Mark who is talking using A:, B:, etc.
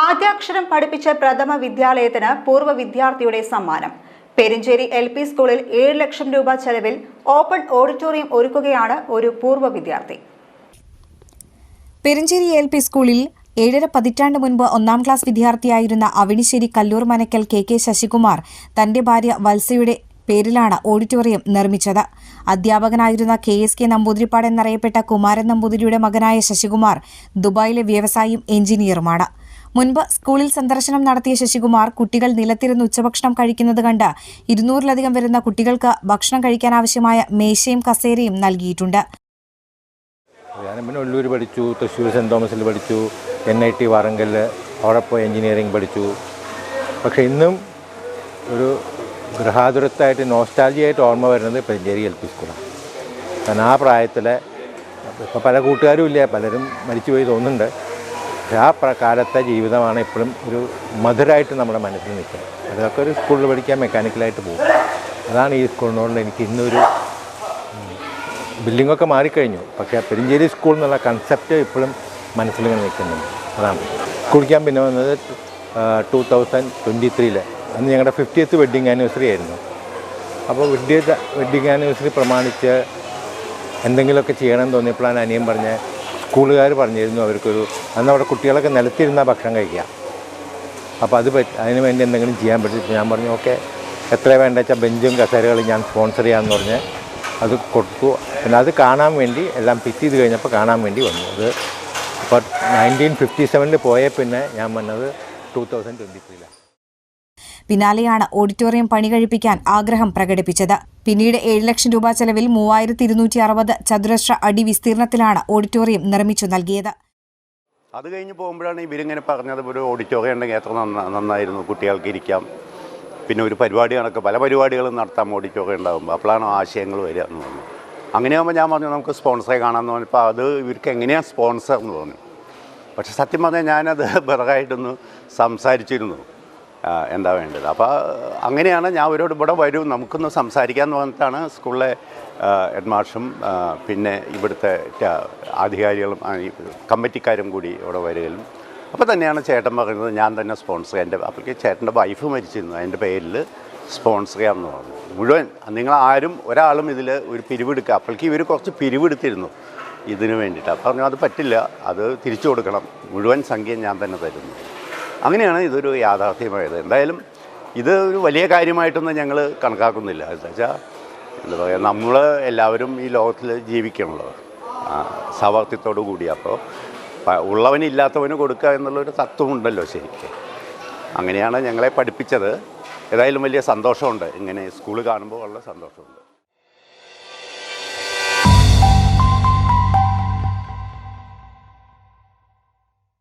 A: ആദ്യാക്ഷരം പഠിപ്പിച്ച പ്രഥമ വിദ്യാലയത്തിന് പൂർവ വിദ്യാർത്ഥിയുടെ സമ്മാനം. പെരിഞ്ചേരി എൽ പി സ്കൂളിൽ ഏഴ് ലക്ഷം രൂപ ചെലവിൽ ഓപ്പൺ ഓഡിറ്റോറിയം ഒരുക്കുകയാണ് ഒരു പൂർവ വിദ്യാർത്ഥി.
B: പെരിഞ്ചേരി എൽ പി സ്കൂളിൽ ഏഴര പതിറ്റാണ്ട് മുൻപ് ഒന്നാം ക്ലാസ് വിദ്യാർത്ഥിയായിരുന്ന അവിണിശ്ശേരി കല്ലൂർ മനക്കൽ കെ കെ ശശികുമാർ തന്റെ ഭാര്യ വത്സയുടെ പേരിലാണ് ഓഡിറ്റോറിയം നിർമ്മിച്ചത്. അധ്യാപകനായിരുന്ന കെ എസ് കെ നമ്പൂതിരിപ്പാട് എന്നറിയപ്പെട്ട കുമാരൻ നമ്പൂതിരിയുടെ മകനായ ശശികുമാർ ദുബായിലെ വ്യവസായിയും എഞ്ചിനീയറുമാണ്. മുൻപ് സ്കൂളിൽ സന്ദർശനം നടത്തിയ ശശികുമാർ കുട്ടികൾ നിലത്തിരുന്ന് ഉച്ചഭക്ഷണം കഴിക്കുന്നത് കണ്ട് ഇരുന്നൂറിലധികം വരുന്ന കുട്ടികൾക്ക് ഭക്ഷണം കഴിക്കാൻ ആവശ്യമായ മേശയും കസേരയും നൽകിയിട്ടുണ്ട്.
C: ഞാൻ പിന്നെ ഉള്ളൂർ പഠിച്ചു തൃശ്ശൂർ സെന്റ് തോമസിൽ പഠിച്ചു എൻ ഐ ടി വാറങ്കൽ അവിടെ പോയി എൻജിനീയറിംഗ് പഠിച്ചു. പക്ഷേ ഇന്നും ഒരു ഗൃഹാതുരത്തായിട്ട് നോസ്റ്റാലജിയായിട്ട് ഓർമ്മ വരുന്നത് പെരിഞ്ചേരി എൽ പി സ്കൂളാണ്. കാരണം ആ പ്രായത്തിൽ ഇപ്പോൾ പല കൂട്ടുകാരും ഇല്ല പലരും മരിച്ചുപോയി തോന്നുന്നുണ്ട്. ആ കാലത്തെ ജീവിതമാണ് ഇപ്പോഴും ഒരു മധുരമായിട്ട് നമ്മുടെ മനസ്സിൽ നിൽക്കുന്നത്. അതൊക്കെ ഒരു സ്കൂളിൽ പഠിക്കാൻ മെക്കാനിക്കലായിട്ട് പോകും. അതാണ് ഈ സ്കൂളിനോട് എനിക്ക് ഇന്നൊരു ബിൽഡിങ്ങൊക്കെ മാറിക്കഴിഞ്ഞു. പക്ഷേ പെരിഞ്ചേരി സ്കൂൾ എന്നുള്ള കൺസെപ്റ്റ് ഇപ്പോഴും മനസ്സിലിങ്ങനെ നിൽക്കുന്നുണ്ട്. അതാണ്. കുളിക്കാൻ പിന്നെ വന്നത് ടു തൗസൻഡ് ട്വന്റി ത്രീയിൽ അന്ന് ഞങ്ങളുടെ ഫിഫ്റ്റിയത്ത് വെഡ്ഡിങ് ആനിവേഴ്സറി ആയിരുന്നു. അപ്പോൾ വെഡ്ഡിയത്ത് വെഡ്ഡിങ് ആനിവേഴ്സറി പ്രമാണിച്ച് എന്തെങ്കിലുമൊക്കെ ചെയ്യണമെന്ന് തോന്നിയപ്പോഴാണ് അനിയൻ പറഞ്ഞ സ്കൂളുകാർ പറഞ്ഞിരുന്നു അവർക്കൊരു അന്ന് അവിടെ കുട്ടികളൊക്കെ നിലത്തിരുന്ന ഭക്ഷണം കഴിക്കുക. അപ്പോൾ അത് പറ്റി അതിന് വേണ്ടി എന്തെങ്കിലും ചെയ്യാൻ പറ്റും. ഞാൻ പറഞ്ഞു ഓക്കെ എത്ര വേണ്ട വെച്ചാൽ ബെഞ്ചും കസേരകളും ഞാൻ സ്പോൺസർ ചെയ്യാമെന്ന് പറഞ്ഞ് അത് കൊടുത്തു. പിന്നെ അത് കാണാൻ വേണ്ടി എല്ലാം ഫിറ്റ് ചെയ്ത് കഴിഞ്ഞപ്പോൾ കാണാൻ വേണ്ടി വന്നു. അത് ഇപ്പോൾ നയന്റീൻ ഫിഫ്റ്റി സെവനിൽ പോയ പിന്നെ ഞാൻ വന്നത് ടൂ തൗസൻഡ് ട്വന്റി ത്രീയിലാണ്
B: പിന്നാലെയാണ് ഓഡിറ്റോറിയം പണി കഴിപ്പിക്കാൻ ആഗ്രഹം പ്രകടിപ്പിച്ചത്. പിന്നീട് ഏഴ് ലക്ഷം രൂപ ചെലവിൽ മൂവായിരത്തി ഇരുന്നൂറ്റി അറുപത് ചതുരശ്ര അടി വിസ്തീർണത്തിലാണ് ഓഡിറ്റോറിയം നിർമ്മിച്ചു നൽകിയത്.
D: അത് കഴിഞ്ഞ് പോകുമ്പോഴാണ് ഇവരിങ്ങനെ പറഞ്ഞത് ഒരു ഓഡിറ്റോറിയം ഉണ്ടെങ്കിൽ എത്ര നന്ന നന്നായിരുന്നു കുട്ടികൾക്ക് ഇരിക്കാം. പിന്നെ ഒരു പരിപാടി കണക്ക് പല പരിപാടികളും നടത്താം ഓഡിറ്റോറിയം ഉണ്ടാകുമ്പോൾ അപ്പോഴാണ് ആശയങ്ങൾ വരിക എന്ന് പറഞ്ഞു അങ്ങനെയാകുമ്പോൾ ഞാൻ പറഞ്ഞു നമുക്ക് സ്പോൺസറെ കാണാമെന്ന് പറഞ്ഞപ്പോൾ അത് ഇവർക്ക് എങ്ങനെയാണ് സ്പോൺസർ എന്ന് തോന്നുന്നു പക്ഷേ സത്യം പറഞ്ഞാൽ ഞാനത് പിറകായിട്ടൊന്ന് സംസാരിച്ചിരുന്നു. എന്താ വേണ്ടത്? അപ്പോൾ അങ്ങനെയാണ് ഞാൻ അവരോട് ഇവിടെ വരും നമുക്കൊന്ന് സംസാരിക്കാമെന്ന് പറഞ്ഞിട്ടാണ് സ്കൂളിലെ ഹെഡ് മാഷും പിന്നെ ഇവിടുത്തെ അധികാരികളും കമ്മിറ്റിക്കാരും കൂടി ഇവിടെ വരികയും. അപ്പോൾ തന്നെയാണ് ചേട്ടൻ പറയുന്നത് ഞാൻ തന്നെ സ്പോൺസർ എന്റെ അപ്പോഴേക്ക് ചേട്ടന്റെ വൈഫ് മരിച്ചിരുന്നു അതിന്റെ പേരിൽ സ്പോൺസർ ചെയ്യാമെന്ന് പറഞ്ഞു. മുഴുവൻ നിങ്ങൾ ആരും ഒരാളും ഇതിൽ ഒരു പിരിവെടുക്കുക അപ്പോഴേക്ക് ഇവർ കുറച്ച് പിരിവെടുത്തിരുന്നു ഇതിന് വേണ്ടിയിട്ട്. അപ്പോൾ പറഞ്ഞു അത് പറ്റില്ല അത് തിരിച്ചു കൊടുക്കണം മുഴുവൻ സംഖ്യ ഞാൻ തന്നെ തരുന്നു. അങ്ങനെയാണ് ഇതൊരു യാഥാർത്ഥ്യമായത്. എന്തായാലും ഇത് ഒരു വലിയ കാര്യമായിട്ടൊന്നും ഞങ്ങൾ കണക്കാക്കുന്നില്ല. എന്താ വെച്ചാൽ എന്താ പറയുക നമ്മൾ എല്ലാവരും ഈ ലോകത്തിൽ ജീവിക്കണല്ലോ. സവാർത്ഥ്യത്തോടു കൂടി. അപ്പോൾ ഉള്ളവനില്ലാത്തവന് കൊടുക്കുക എന്നുള്ളൊരു തത്വമുണ്ടല്ലോ ശരിക്കും. അങ്ങനെയാണ് ഞങ്ങളെ പഠിപ്പിച്ചത്. ഏതായാലും വലിയ സന്തോഷമുണ്ട്. ഇങ്ങനെ സ്കൂൾ കാണുമ്പോൾ ഉള്ള സന്തോഷമുണ്ട്.